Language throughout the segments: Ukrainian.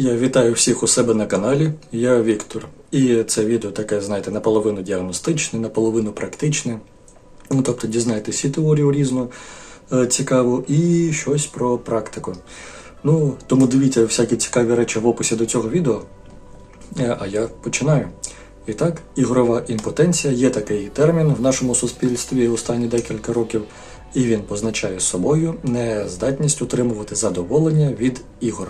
Я вітаю всіх у себе на каналі. Я Віктор. І це відео таке, знаєте, наполовину діагностичне, наполовину практичне. Ну, тобто дізнаєтесь і теорію різну е, цікаву, і щось про практику. Ну, тому дивіться всякі цікаві речі в описі до цього відео. Е, А я починаю. І так, ігрова імпотенція є такий термін в нашому суспільстві останні декілька років, і він позначає собою нездатність утримувати задоволення від ігор.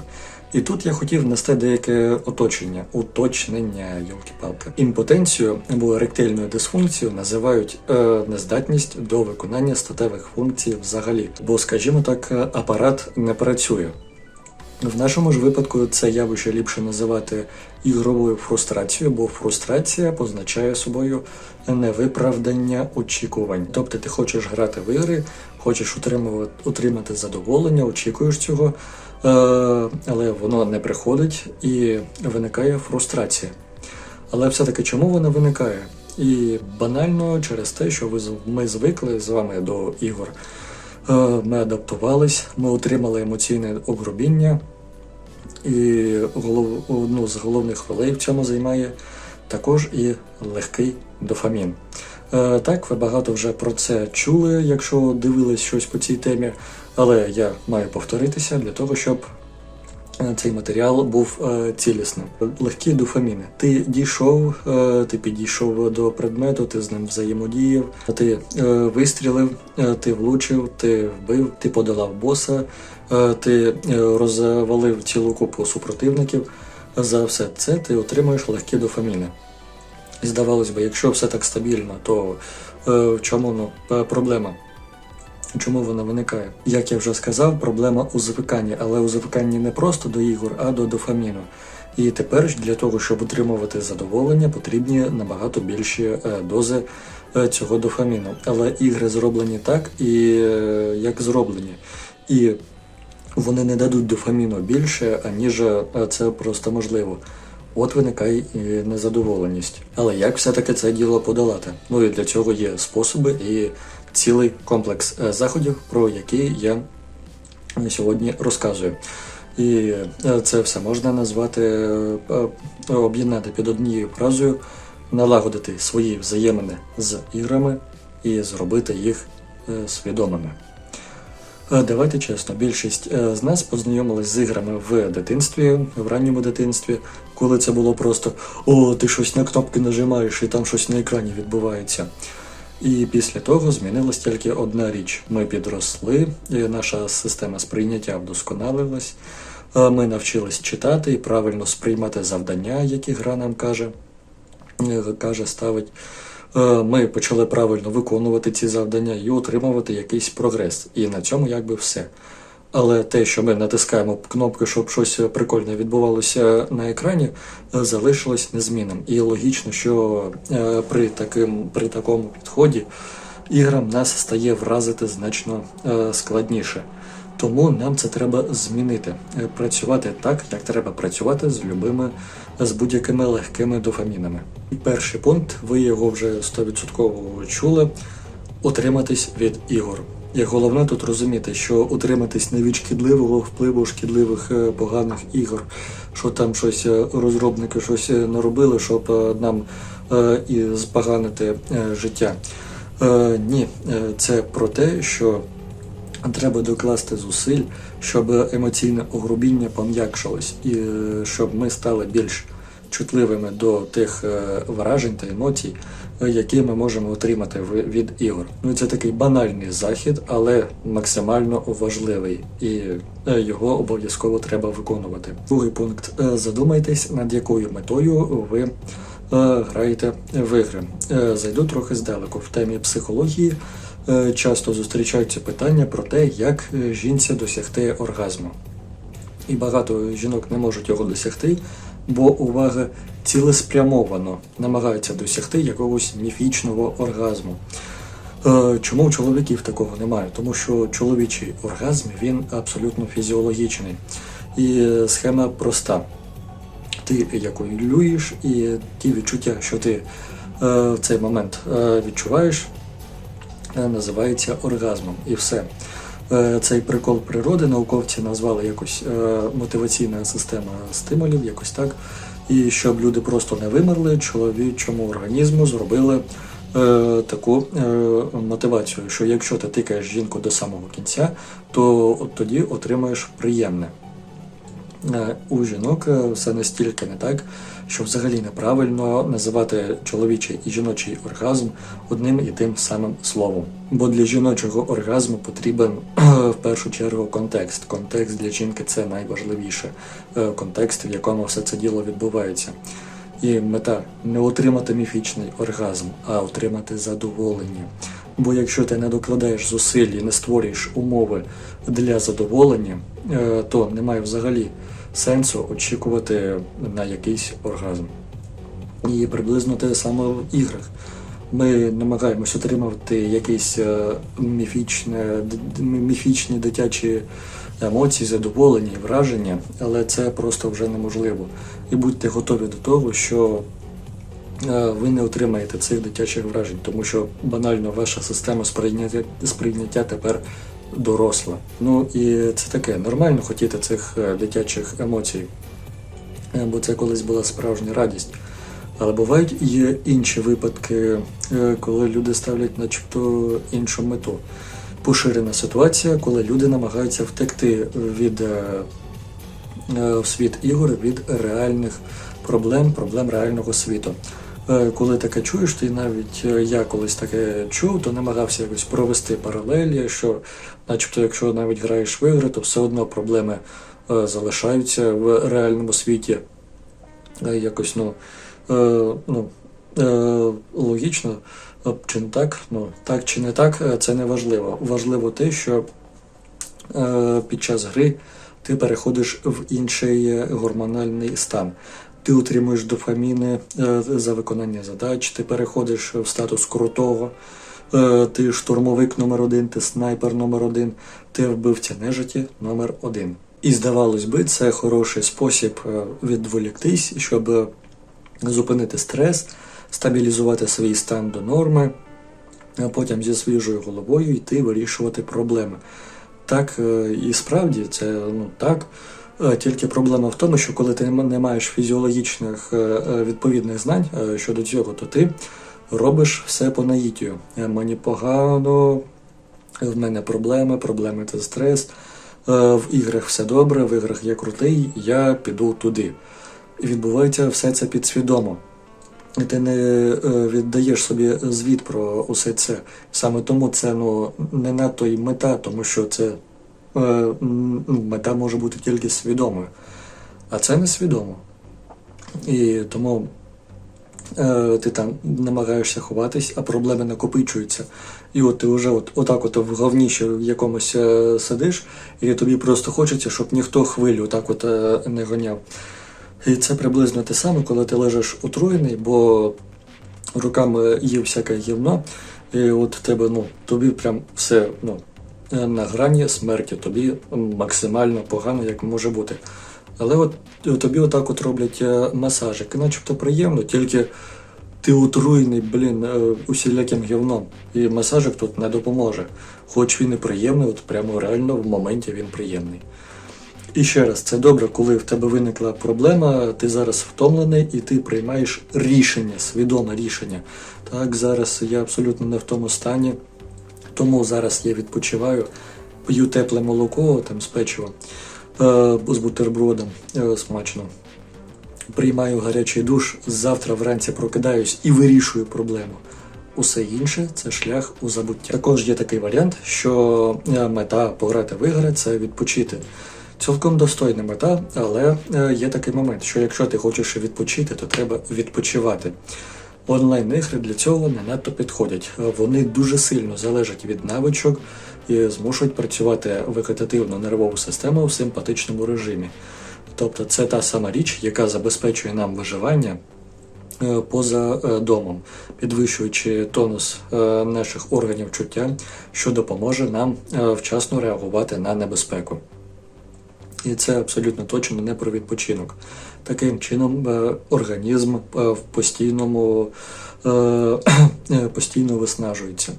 І тут я хотів внести деяке оточення, уточнення, йолки-палки. Імпотенцію або еректильною дисфункцією називають е, нездатність до виконання статевих функцій взагалі, бо, скажімо так, е, апарат не працює. В нашому ж випадку це явище ліпше називати ігровою фрустрацією, бо фрустрація позначає собою невиправдання очікувань. Тобто ти хочеш грати в ігри, хочеш утримувати, утримати задоволення, очікуєш цього, але воно не приходить і виникає фрустрація. Але все-таки чому вона виникає? І банально через те, що ми звикли з вами до ігор. Е, Ми адаптувались, ми отримали емоційне огрубіння, і одну з головних ролей в цьому займає також і легкий дофамін. Е, Так, ви багато вже про це чули, якщо дивились щось по цій темі, але я маю повторитися для того, щоб е, цей матеріал був е, цілісним. Легкі дофаміни. Ти дійшов, е, ти підійшов до предмету, ти з ним взаємодіяв, ти вистрілив, ти влучив, ти вбив, ти подолав боса, ти розвалив цілу купу супротивників. За все це ти отримуєш легкі дофаміни. І здавалось би, якщо все так стабільно, то в чому ну, проблема? Чому вона виникає? Як я вже сказав, проблема у звиканні, але у звиканні не просто до ігор, а до дофаміну. І тепер для того, щоб отримувати задоволення, потрібні набагато більші е, дози е, цього дофаміну. Але ігри зроблені так, і е, як зроблені. І вони не дадуть дофаміну більше, аніж це просто можливо. От виникає і незадоволеність. Але як все-таки це діло подолати? Ну і для цього є способи і цілий комплекс е, заходів, про які я сьогодні розказую. І е, це все можна назвати, е, об'єднати під однією фразою, налагодити свої взаємини з іграми і зробити їх свідомими. Давайте чесно, більшість з нас познайомились з іграми в дитинстві, в ранньому дитинстві, коли це було просто о, ти щось на кнопки нажимаєш і там щось на екрані відбувається. І після того змінилась тільки одна річ: ми підросли, і наша система сприйняття вдосконалилась. Ми навчились читати і правильно сприймати завдання, які гра нам каже, е, каже, ставить. Е, Ми почали правильно виконувати ці завдання і отримувати якийсь прогрес. І на цьому якби все. Але те, що ми натискаємо кнопки, щоб щось прикольне відбувалося на екрані, залишилось незмінним. І логічно, що е, при, таким, при такому підході іграм нас стає вразити значно е, складніше. Тому нам це треба змінити, Е, працювати так, як треба працювати з любими, з будь-якими легкими дофамінами. Перший пункт, ви його вже 100% чули, утриматись від ігор. І головне тут розуміти, що утриматись не від шкідливого впливу шкідливих е, поганих ігор, що там щось е, розробники щось е, наробили, щоб нам і збаганити життя. Ні, це про те, що треба докласти зусиль, щоб емоційне огрубіння пом'якшилось, і щоб ми стали більш чутливими до тих вражень та емоцій, які ми можемо отримати від ігор. Ну це такий банальний захід, але максимально важливий, і е, його обов'язково треба виконувати. Другий пункт: Е, задумайтесь, над якою метою ви. е, Граєте в ігри. Е, Зайду трохи здалеку. В темі психології е, часто зустрічаються питання про те, як е, жінці досягти оргазму. І багато жінок не можуть його досягти, бо увага цілеспрямовано намагається досягти якогось міфічного оргазму. Е, Чому у чоловіків такого немає? Тому що чоловічий оргазм він абсолютно фізіологічний. І е, схема проста. Ти еякулюєш, і ті відчуття, що ти е, в цей момент відчуваєш, називається оргазмом. І все. Е, цей прикол природи. Науковці назвали якось е, мотиваційна система стимулів, якось так. І щоб люди просто не вимерли, чоловічому організму зробили е, таку е, мотивацію, що якщо ти тикаєш жінку до самого кінця, то от тоді отримаєш приємне. Е, У жінок е, все настільки не так, що взагалі неправильно називати чоловічий і жіночий оргазм одним і тим самим словом. Бо для жіночого оргазму потрібен в першу чергу контекст. Контекст для жінки це найважливіше. Е, Контекст, в якому все це діло відбувається. І мета не отримати міфічний оргазм, а отримати задоволення. Бо якщо ти не докладаєш зусиль і не створюєш умови для задоволення, е, то немає взагалі сенсу очікувати на якийсь оргазм. І приблизно те саме в іграх. Ми намагаємось отримати якісь е, міфічне, міфічні дитячі емоції, задоволення і враження, але це просто вже неможливо. І будьте готові до того, що е, ви не отримаєте цих дитячих вражень, тому що банально ваша система сприйняття, сприйняття тепер доросла. Ну і це таке нормально хотіти цих е, дитячих емоцій, е, бо це колись була справжня радість. Але бувають і інші випадки, е, коли люди ставлять начебто іншу мету. Поширена ситуація, коли люди намагаються втекти від в світ ігор від реальних проблем, проблем реального світу. Е, Коли таке чуєш, ти навіть е, я колись таке чув, то намагався якось провести паралелі, що, начебто, якщо навіть граєш в ігри, то все одно проблеми е, залишаються в реальному світі. Якось ну, ну, логічно, чи не так, ну так чи не так, це не важливо. Важливо те, що під час гри ти переходиш в інший гормональний стан. Ти отримуєш дофаміни е, за виконання задач, ти переходиш в статус крутого, е, ти штурмовик номер один, ти снайпер номер один, ти вбивця нежиті номер один. І здавалось би, це хороший спосіб е, відволіктись, щоб зупинити стрес, стабілізувати свій стан до норми, а потім зі свіжою головою йти вирішувати проблеми. Так, і справді це ну так. Е, Тільки проблема в тому, що коли ти не маєш фізіологічних е, е, відповідних знань щодо цього, то ти робиш все по наїтію. Мені погано, в мене проблеми, проблеми це стрес. В іграх все добре, в іграх я крутий, я піду туди. І відбувається все це підсвідомо. І ти не віддаєш собі звіт про усе це. Саме тому це ну, не надто й мета, тому що це мета може бути тільки свідомою. А це не свідомо. І тому е, ти там намагаєшся ховатись, а проблеми накопичуються. І от ти вже от, отак от в говніші в якомусь е, сидиш, і тобі просто хочеться, щоб ніхто хвилю так от е, не гоняв. І це приблизно те саме, коли ти лежиш отруєний, бо руками їв всяке гівно, і от тебе, ну, тобі прям все ну, е, на грані смерті, тобі максимально погано, як може бути. Але от е, тобі отак от роблять е, масажик, начебто приємно, тільки ти отруєний, блін, е, усіляким гівном. І масажик тут не допоможе. Хоч він і приємний, от прямо реально в моменті він приємний. І ще раз, це добре, коли в тебе виникла проблема, ти зараз втомлений і ти приймаєш рішення, свідоме рішення. Так, зараз я абсолютно не в тому стані, тому зараз я відпочиваю, п'ю тепле молоко там з печивом, е, з бутербродом е, смачно. Приймаю гарячий душ, завтра вранці прокидаюсь і вирішую проблему. Усе інше це шлях у забуття. Також є такий варіант, що е, мета пограти в ігри це відпочити. Цілком достойна мета, але є такий момент, що якщо ти хочеш відпочити, то треба відпочивати. Онлайн-ігри для цього не надто підходять. Вони дуже сильно залежать від навичок і змушують працювати вегетативну нервову систему в симпатичному режимі. Тобто це та сама річ, яка забезпечує нам виживання е, поза е, домом, підвищуючи тонус е, наших органів чуття, що допоможе нам вчасно реагувати на небезпеку. І це абсолютно точно не про відпочинок. Таким чином, е, організм е, в постійному е, постійно виснажується.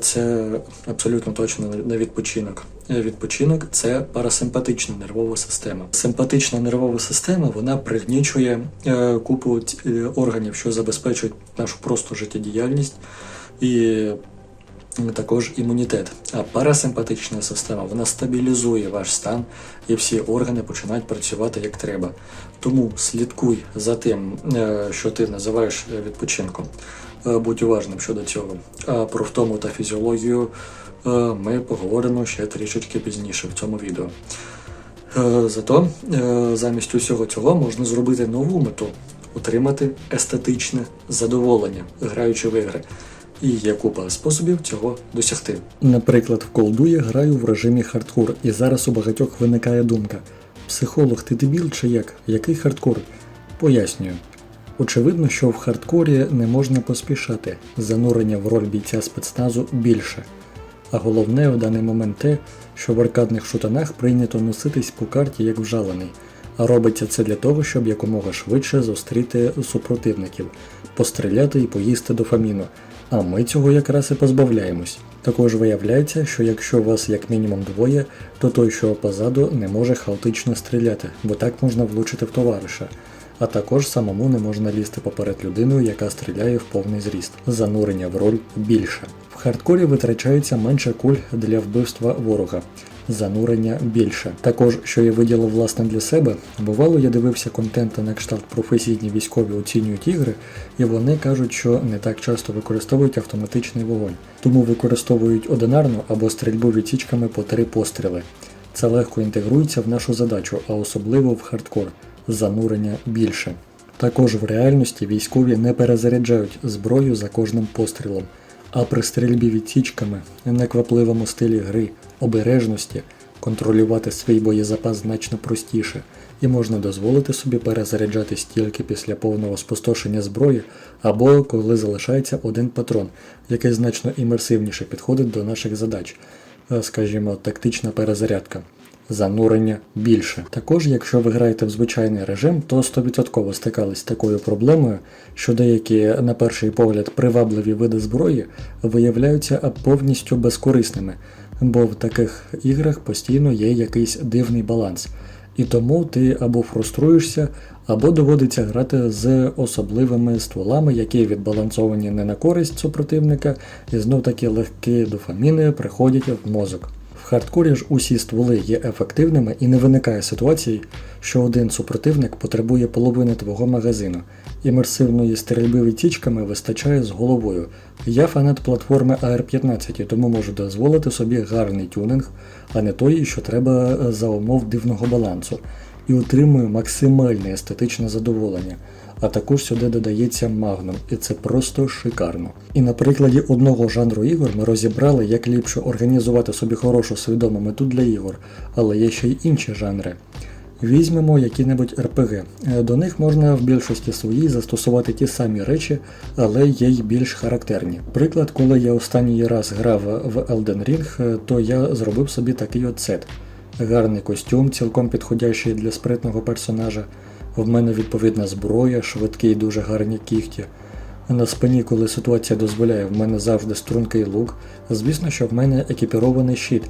Це абсолютно точно не відпочинок. Відпочинок це парасимпатична нервова система. Симпатична нервова система вона пригнічує купу органів, що забезпечують нашу просто життєдіяльність і також імунітет. А парасимпатична система вона стабілізує ваш стан і всі органи починають працювати як треба. Тому слідкуй за тим, е, що ти називаєш е, відпочинком. Е, Будь уважним щодо цього. А про втому та фізіологію ми поговоримо ще трішечки пізніше в цьому відео. Зато замість усього цього можна зробити нову мету отримати естетичне задоволення, граючи в ігри. І є купа способів цього досягти. Наприклад, в колду я граю в режимі хардкор, і зараз у багатьох виникає думка: психолог, ти дебіл чи як? Який хардкор? Пояснюю. Очевидно, що в хардкорі не можна поспішати, занурення в роль бійця спецназу більше. А головне в даний момент те, що в аркадних шутанах прийнято носитись по карті як вжалений, а робиться це для того, щоб якомога швидше зустріти супротивників, постріляти і поїсти дофаміну. А ми цього якраз і позбавляємось. Також виявляється, що якщо вас як мінімум двоє, то той, що позаду, не може хаотично стріляти, бо так можна влучити в товариша. А також самому не можна лізти поперед людиною, яка стріляє в повний зріст. Занурення в роль більше. В хардкорі витрачається менше куль для вбивства ворога. Занурення більше. Також, що я виділив власне для себе, бувало, я дивився контент на кшталт професійні військові оцінюють ігри, і вони кажуть, що не так часто використовують автоматичний вогонь, тому використовують одинарну або стрільбу відсічками по три постріли. Це легко інтегрується в нашу задачу, а особливо в хардкор занурення більше. Також в реальності військові не перезаряджають зброю за кожним пострілом, а при стрільбі відсічками, неквапливому стилі гри, обережності контролювати свій боєзапас значно простіше, і можна дозволити собі перезаряджатись тільки після повного спустошення зброї або коли залишається один патрон, який значно імерсивніше підходить до наших задач, е, скажімо, тактична перезарядка. Занурення більше. Також, якщо ви граєте в звичайний режим, то 100% стикались з такою проблемою, що деякі, на перший погляд, привабливі види зброї виявляються повністю безкорисними, бо в таких іграх постійно є якийсь дивний баланс. І тому ти або фруструєшся, або доводиться грати з особливими стволами, які відбалансовані не на користь супротивника, і знов таки легкі дофаміни приходять в мозок. Хардкорі ж усі стволи є ефективними і не виникає ситуації, що один супротивник потребує половини твого магазину. Імерсивної стрільби відсічками вистачає з головою. Я фанат платформи AR15, і тому можу дозволити собі гарний тюнинг, а не той, що треба е, за умов дивного балансу, і отримую максимальне естетичне задоволення. А також сюди додається магнум, і це просто шикарно. І на прикладі одного жанру ігор ми розібрали, як ліпше організувати собі хорошу свідому мету для ігор, але є ще й інші жанри. Візьмемо які-небудь RPG. Е, До них можна в більшості своїй застосувати ті самі речі, але є й більш характерні. Приклад, коли я останній раз грав в Elden Ring, е, то я зробив собі такий от сет. Гарний костюм, цілком підходящий для спритного персонажа. В мене відповідна зброя, швидкі й дуже гарні кігті. На спині, коли ситуація дозволяє, в мене завжди стрункий лук. Звісно, що в мене екіпірований щит,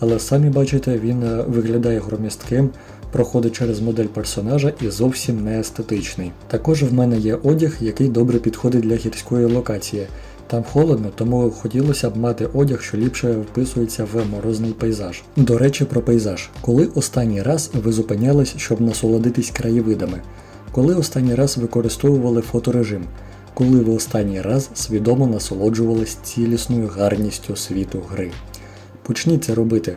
але самі бачите, він е, виглядає громістким, проходить через модель персонажа і зовсім не естетичний. Також в мене є одяг, який добре підходить для гірської локації. Там холодно, тому хотілося б мати одяг, що ліпше вписується в морозний пейзаж. До речі, про пейзаж. Коли останній раз ви зупинялись, щоб насолодитись краєвидами? Коли останній раз використовували фоторежим? Коли ви останній раз свідомо насолоджувались цілісною гарністю світу гри? Почніть це робити.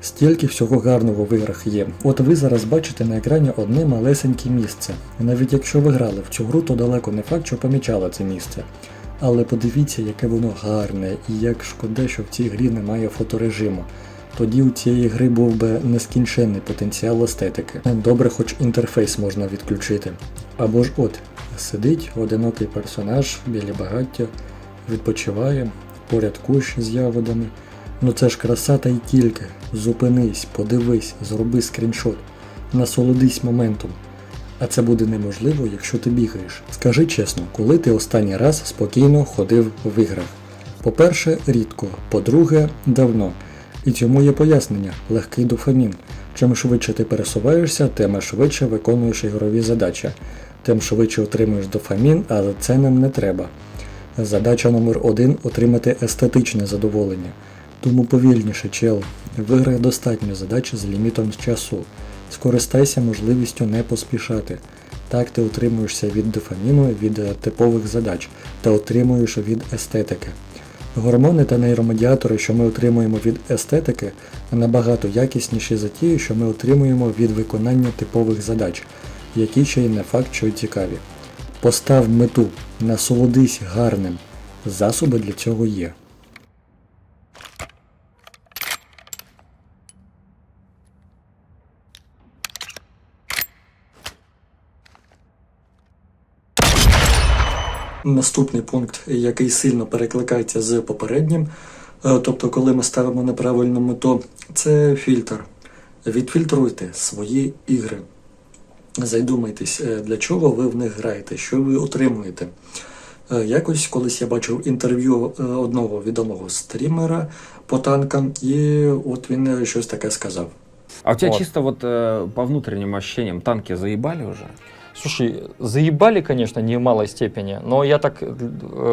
Стільки всього гарного в іграх є. От ви зараз бачите на екрані одне малесеньке місце. Навіть якщо ви грали в цю гру, то далеко не факт, що помічали це місце. Але подивіться, яке воно гарне, і як шкода, що в цій грі немає фоторежиму. Тоді у цієї гри був би нескінченний потенціал естетики. Добре, хоч інтерфейс можна відключити. Або ж от, сидить одинокий персонаж біля багаття, відпочиває, поряд кущ з ягодами. Ну це ж краса та й тільки. Зупинись, подивись, зроби скріншот, насолодись моментом. А це буде неможливо, якщо ти бігаєш. Скажи чесно, коли ти останній раз спокійно ходив в іграх? По-перше, рідко, по-друге, давно. І цьому є пояснення легкий дофамін. Чим швидше ти пересуваєшся, тим швидше виконуєш ігрові задачі, тим швидше отримуєш дофамін, але це нам не треба. Задача номер один отримати естетичне задоволення. Тому повільніше, чел. В іграх достатньо задач з лімітом часу. Скористайся можливістю не поспішати. Так ти утримуєшся від дофаміну від е, типових задач та отримуєш від естетики. Гормони та нейромедіатори, що ми отримуємо від естетики, набагато якісніші за ті, що ми отримуємо від виконання типових задач, які ще й не факт, що й цікаві. Постав мету, насолодись гарним. Засоби для цього є. Наступний пункт, який сильно перекликається з попереднім, е, тобто, коли ми ставимо неправильну мету, це фільтр. Відфільтруйте свої ігри. Задумайтесь, е, для чого ви в них граєте, що ви отримуєте. Е, Якось колись я бачив інтерв'ю одного відомого стрімера по танкам, і от він щось таке сказав. А у тебя Вот. чисто вот э, по внутренним ощущениям танки заебали уже? Слушай, заебали, конечно, не в малой степени, но я так э,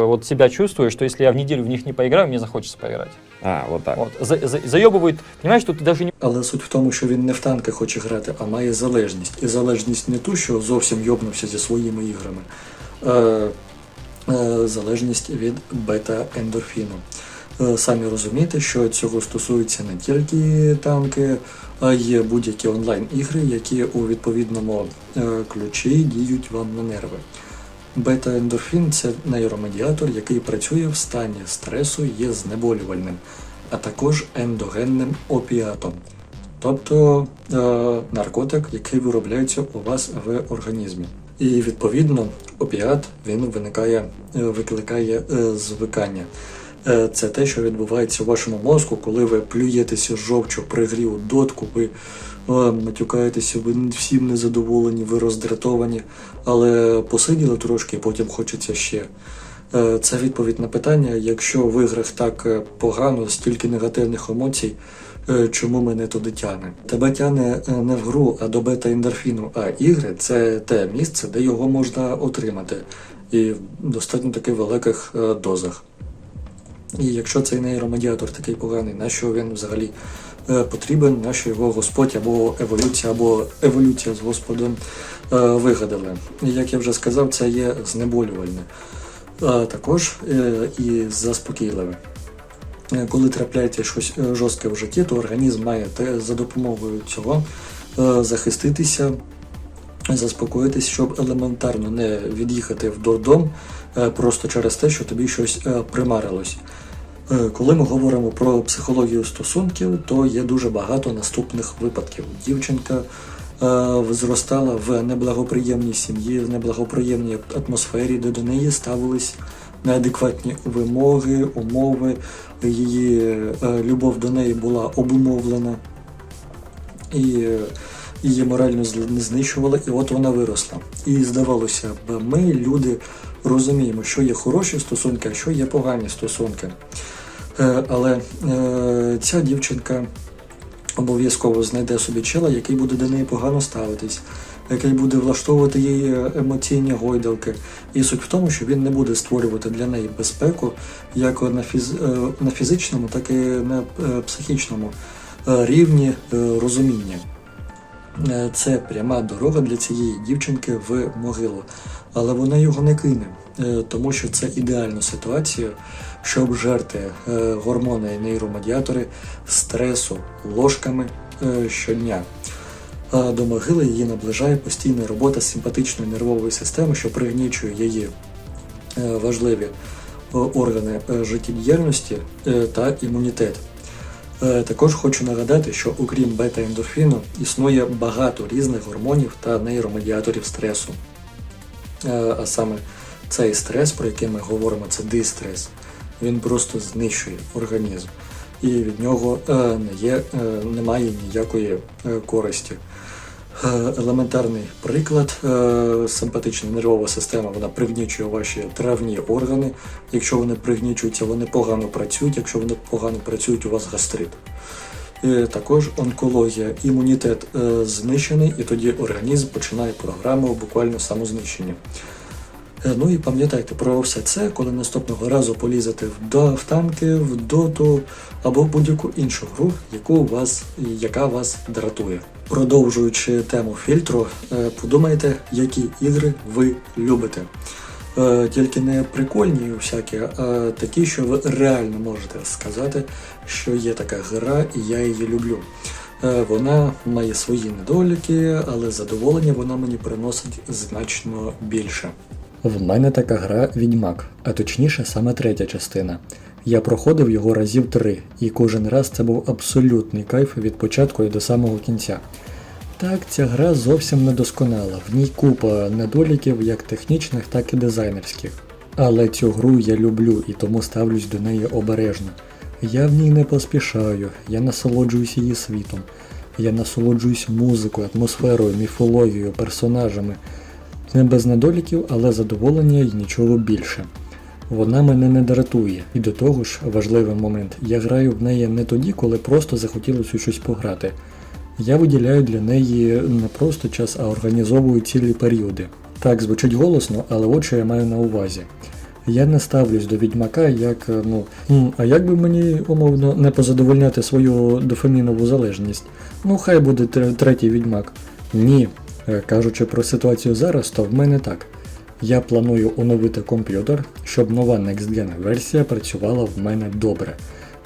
вот себя чувствую, что если я в неделю в них не поиграю, мне захочется поиграть. А, вот так. Вот. За- за- заебывают, понимаешь, что ты даже не Але суть в тому, що він не в танки хоче грати, а має залежність. І залежність не ту, що зовсім йобнувся зі своїми іграми, а е, залежність від бета-ендорфіну. Е, Самі розумієте, що цього стосується не тільки танки, а й будь-які онлайн-ігри, які у відповідному е, ключі діють вам на нерви. Бета-ендорфін це нейромедіатор, який працює в стані стресу є знеболювальним, а також ендогенним опіатом, тобто е, наркотик, який виробляється у вас в організмі. І відповідно опіат він виникає, е, викликає е, звикання. Е, Це те, що відбувається у вашому мозку, коли ви плюєтеся жовчу при грі у дотку, ви е, матюкаєтеся, ви всім незадоволені, ви роздратовані, але посиділи трошки, потім хочеться ще. Е, Це відповідь на питання, якщо в іграх так погано, стільки негативних емоцій, чому мене туди тяне? Тебе тяне не в гру, а до бета-ендорфіну, а ігри це те місце, де його можна отримати, і в достатньо таки великих дозах. І якщо цей нейромедіатор такий поганий, на що він взагалі е, потрібен, на що його Господь або еволюція, або еволюція з Господом е, вигадали. І як я вже сказав, це є знеболювальне, а також е, і заспокійливе. Е, Коли трапляється щось е, жорстке в житті, то організм має за допомогою цього е, захиститися, заспокоїтись, щоб елементарно не від'їхати в дурдом е, просто через те, що тобі щось е, примарилось. Е, Коли ми говоримо про психологію стосунків, то є дуже багато наступних випадків. Дівчинка е, зростала в неблагоприємній сім'ї, в неблагоприємній атмосфері, де до неї ставились неадекватні вимоги, умови. Її е, любов до неї була обумовлена і е, її морально знищували, і от вона виросла. І здавалося б, ми, люди, розуміємо, що є хороші стосунки, а що є погані стосунки. Е, Але е, ця дівчинка обов'язково знайде собі чела, який буде до неї погано ставитись, який буде влаштовувати їй е, емоційні гойдалки. І суть в тому, що він не буде створювати для неї безпеку як на, фіз, на фізичному, так і на психічному рівні розуміння. Це пряма дорога для цієї дівчинки в могилу, але вона його не кине, е, тому що це ідеальна ситуація, щоб жерти е, гормони і нейромедіатори стресу ложками е, щодня. А до могили її наближає постійна робота симпатичної нервової системи, що пригнічує її важливі органи життєдіяльності та імунітет. Також хочу нагадати, що окрім бета-ендорфіну існує багато різних гормонів та нейромедіаторів стресу. Е, А саме цей стрес, про який ми говоримо, це дистрес. Він просто знищує організм, і від нього е, не є, е, немає ніякої користі. Елементарний приклад. Симпатична нервова система вона пригнічує ваші травні органи. Якщо вони пригнічуються, вони погано працюють. Якщо вони погано працюють, у вас гастрит. Е, Також онкологія, імунітет е, знищений, і тоді організм починає програму буквально самознищення. Е, Ну і пам'ятайте про все це, коли наступного разу полізете в, танки, в доту або будь-яку іншу гру, яку вас, яка вас дратує. Продовжуючи тему фільтру, подумайте, які ігри ви любите. Е, Тільки не прикольні всякі, а такі, що ви реально можете сказати, що є така гра, і я її люблю. Е, Вона має свої недоліки, але задоволення вона мені приносить значно більше. В мене така гра Відьмак, а точніше саме третя частина. Я проходив його разів три, і кожен раз це був абсолютний кайф від початку і до самого кінця. Так, ця гра зовсім недосконала, в ній купа недоліків як технічних, так і дизайнерських. Але цю гру я люблю і тому ставлюсь до неї обережно. Я в ній не поспішаю, я насолоджуюсь її світом, я насолоджуюсь музикою, атмосферою, міфологією, персонажами. Не без недоліків, але задоволення і нічого більше. Вона мене не дратує, і до того ж, важливий момент, я граю в неї не тоді, коли просто захотілося щось пограти. Я виділяю для неї не просто час, а організовую цілі періоди. Так звучить голосно, але от що я маю на увазі. Я не ставлюсь до відьмака як, е, ну, а як би мені умовно не позадовольняти свою дофамінову залежність? Ну, хай буде тр- третій відьмак. Ні. Е, Кажучи про ситуацію зараз, то в мене так. Я планую оновити комп'ютер, щоб нова Next Gen версія працювала в мене добре.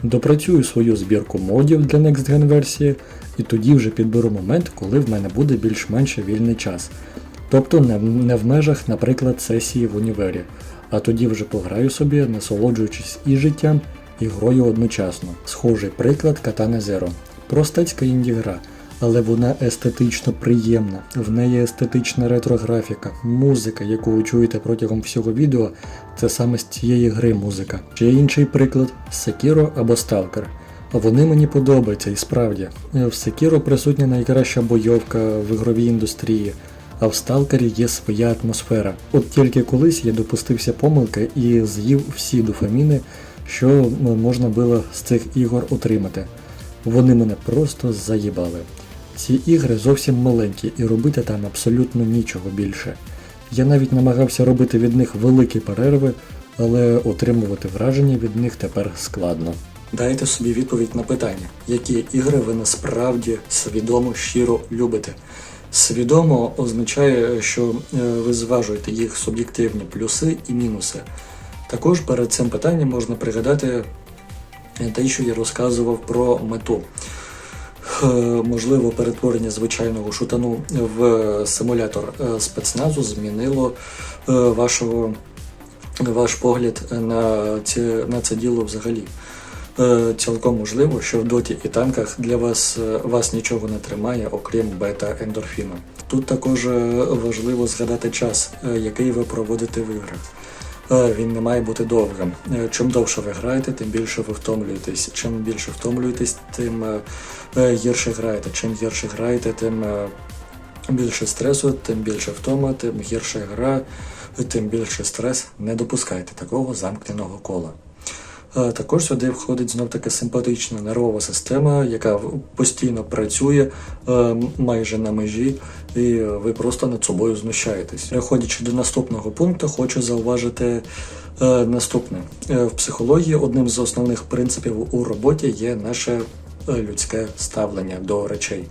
Допрацюю свою збірку модів для Next Gen версії, і тоді вже підберу момент, коли в мене буде більш-менш вільний час. Тобто не, в- межах, наприклад, сесії в універі, а тоді вже пограю собі, насолоджуючись і життям, і грою одночасно. Схожий приклад Katana Zero. Простецька інді-гра, але вона естетично приємна. В неї естетична ретрографіка, музика, яку ви чуєте протягом всього відео, це саме з цієї гри музика. Ще інший приклад Sekiro або Stalker. Вони мені подобаються і справді. В Sekiro присутня найкраща бойовка в ігровій індустрії, а в Сталкері є своя атмосфера. От тільки колись я допустився помилки і з'їв всі дофаміни, що ну, можна було з цих ігор отримати. Вони мене просто заїбали. Ці ігри зовсім маленькі і робити там абсолютно нічого більше. Я навіть намагався робити від них великі перерви, але отримувати враження від них тепер складно. Дайте собі відповідь на питання, які ігри ви насправді свідомо щиро любите. Свідомо означає, що е, ви зважуєте їх суб'єктивні плюси і мінуси. Також перед цим питанням можна пригадати е, те, що я розказував про мету. Е, Можливо, перетворення звичайного шутану в симулятор е, спецназу змінило е, вашого, ваш погляд на, ці, на це діло взагалі. Цілком можливо, що в доті і танках для вас, вас нічого не тримає, окрім бета-ендорфіну. Тут також важливо згадати час, який ви проводите в іграх. Він не має бути довгим. Е, Чим довше ви граєте, тим більше ви втомлюєтесь. Чим більше втомлюєтесь, тим е, е, гірше граєте. Чим гірше граєте, тим більше стресу, тим більше втома, тим гірша гра, тим більше стрес. Не допускайте такого замкненого кола. Також сюди входить знов таки симпатична нервова система, яка постійно працює е, майже на межі, і ви просто над собою знущаєтесь. Переходячи до наступного пункту, хочу зауважити е, наступне. Е, В психології одним з основних принципів у роботі є наше людське ставлення до речей.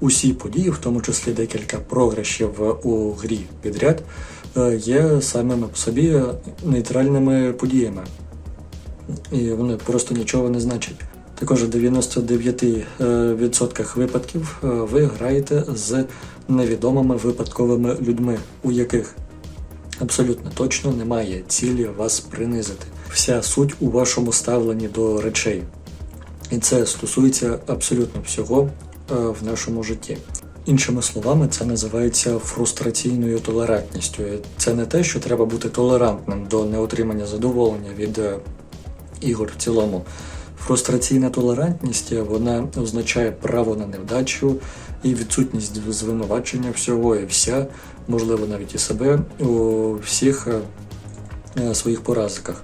Усі події, в тому числі декілька програшів у грі підряд, є самими по собі нейтральними подіями і вони просто нічого не значать. Також в 99% випадків е, ви граєте з невідомими випадковими людьми, у яких абсолютно точно немає цілі вас принизити. Вся суть у вашому ставленні до речей. І це стосується абсолютно всього е, в нашому житті. Іншими словами, це називається фрустраційною толерантністю. Це не те, що треба бути толерантним до неотримання задоволення від е, ігор в цілому. Фрустраційна толерантність вона означає право на невдачу і відсутність звинувачення всього і вся, можливо, навіть і себе у всіх е, своїх поразках.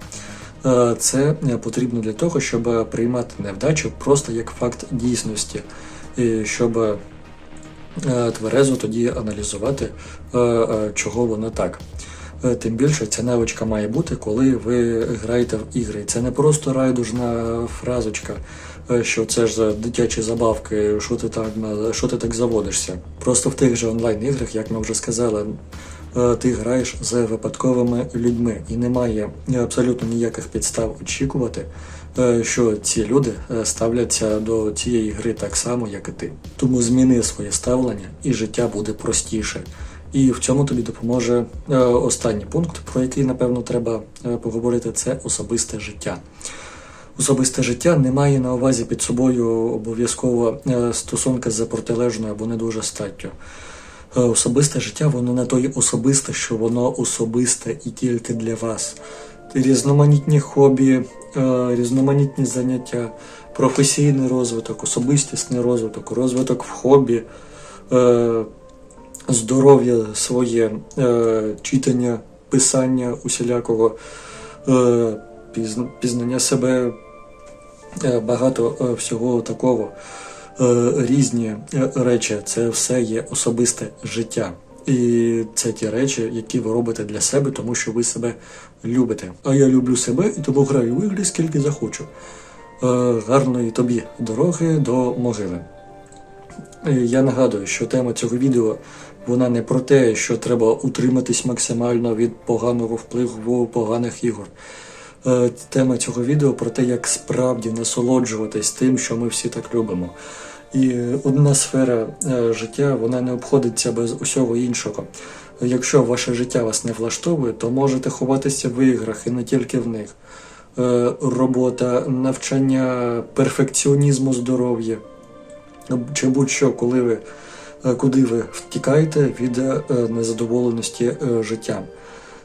Е, Це потрібно для того, щоб приймати невдачу просто як факт дійсності, і щоб е, тверезо тоді аналізувати, чого воно так. Е, Тим більше ця навичка має бути, коли ви граєте в ігри. Це не просто райдужна фразочка, е, що це ж за дитячі забавки, що ти так на- що ти так заводишся. Просто в тих же онлайн-іграх, як ми вже сказали, е, ти граєш з випадковими людьми, і немає абсолютно ніяких підстав очікувати, е, що ці люди е, ставляться до цієї гри так само, як і ти. Тому зміни своє ставлення, і життя буде простіше. І в цьому тобі допоможе е, останній пункт, про який напевно треба е, поговорити, це особисте життя. Особисте життя не має на увазі під собою обов'язково е, стосунки з протилежною або не дуже статтю. Особисте життя, воно не то особисте, що воно особисте і тільки для вас. Різноманітні хобі, різноманітні заняття, професійний розвиток, особистісний розвиток, розвиток в хобі, здоров'я своє, е, читання, писання усілякого, е, пізнання себе, е, багато е, всього такого. Е, Різні е, речі, це все є особисте життя. І це ті речі, які ви робите для себе, тому що ви себе любите. А я люблю себе і тому граю в ігри скільки захочу. Е, Гарної тобі дороги до могили. Я нагадую, що тема цього відео вона не про те, що треба утриматись максимально від поганого впливу поганих ігор. Е, Тема цього відео про те, як справді насолоджуватись тим, що ми всі так любимо. І одна сфера е, життя вона не обходиться без усього іншого. Якщо ваше життя вас не влаштовує, то можете ховатися в іграх і не тільки в них. Е, Робота, навчання, перфекціонізму здоров'я чи будь-що, коли ви, куди ви втікаєте від е, незадоволеності е, життям.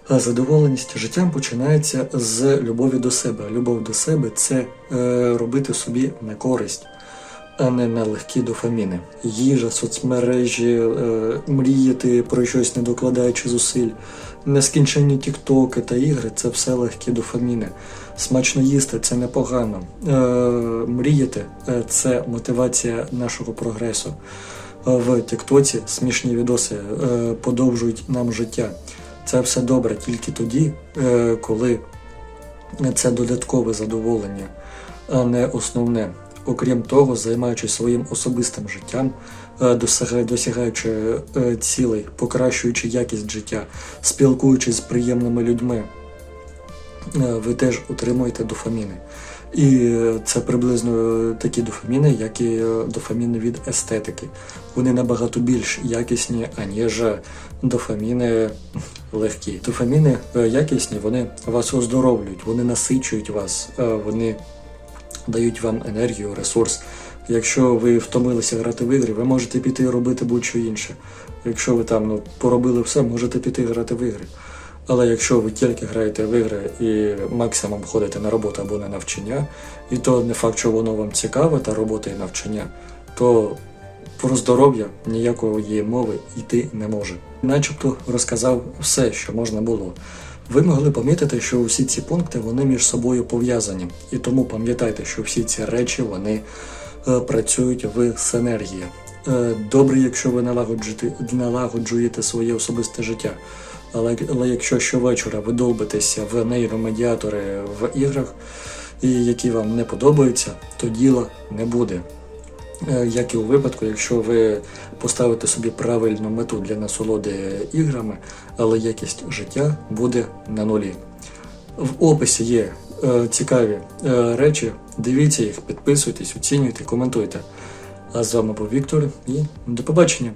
Задоволеність життям починається з любові до себе. Любов до себе це е, робити собі на користь, а не на легкі дофаміни. Їжа, соцмережі, е, мріяти про щось, не докладаючи зусиль, нескінченні тіктоки та ігри це все легкі дофаміни. Смачно їсти це непогано. Е, мріяти е, це мотивація нашого прогресу. Е, В Тіктоці смішні відоси е, подовжують нам життя. Це все добре тільки тоді, е, коли це додаткове задоволення, а не основне. Окрім того, займаючись своїм особистим життям, е, досягаючи цілей, покращуючи якість життя, спілкуючись з приємними людьми, ви теж отримуєте дофаміни. І е, це приблизно такі дофаміни, як і е, дофаміни від естетики. Вони набагато більш якісні, аніж дофаміни легкі. Дофаміни е, якісні, вони вас оздоровлюють, вони насичують вас, е, вони дають вам енергію, ресурс. Якщо ви втомилися грати в ігри, ви можете піти робити будь-що інше. Якщо ви там ну, поробили все, можете піти грати в ігри. Але якщо ви тільки граєте в ігри і максимум ходите на роботу або на навчання, і то не факт, що воно вам цікаве, та робота і навчання, то про здоров'я ніякої мови йти не може. Начебто розказав все, що можна було. Ви могли помітити, що всі ці пункти вони між собою пов'язані, і тому пам'ятайте, що всі ці речі вони е, працюють в синергії. Е, добре, якщо ви налагоджуєте, налагоджуєте своє особисте життя. Але, але якщо щовечора ви долбитеся в нейромедіатори в іграх, і які вам не подобаються, то діла не буде. Е, Як і у випадку, якщо ви поставите собі правильну мету для насолоди іграми, але якість життя буде на нулі. В описі є е, цікаві е, речі. Дивіться їх, підписуйтесь, оцінюйте, коментуйте. А з вами був Віктор і до побачення!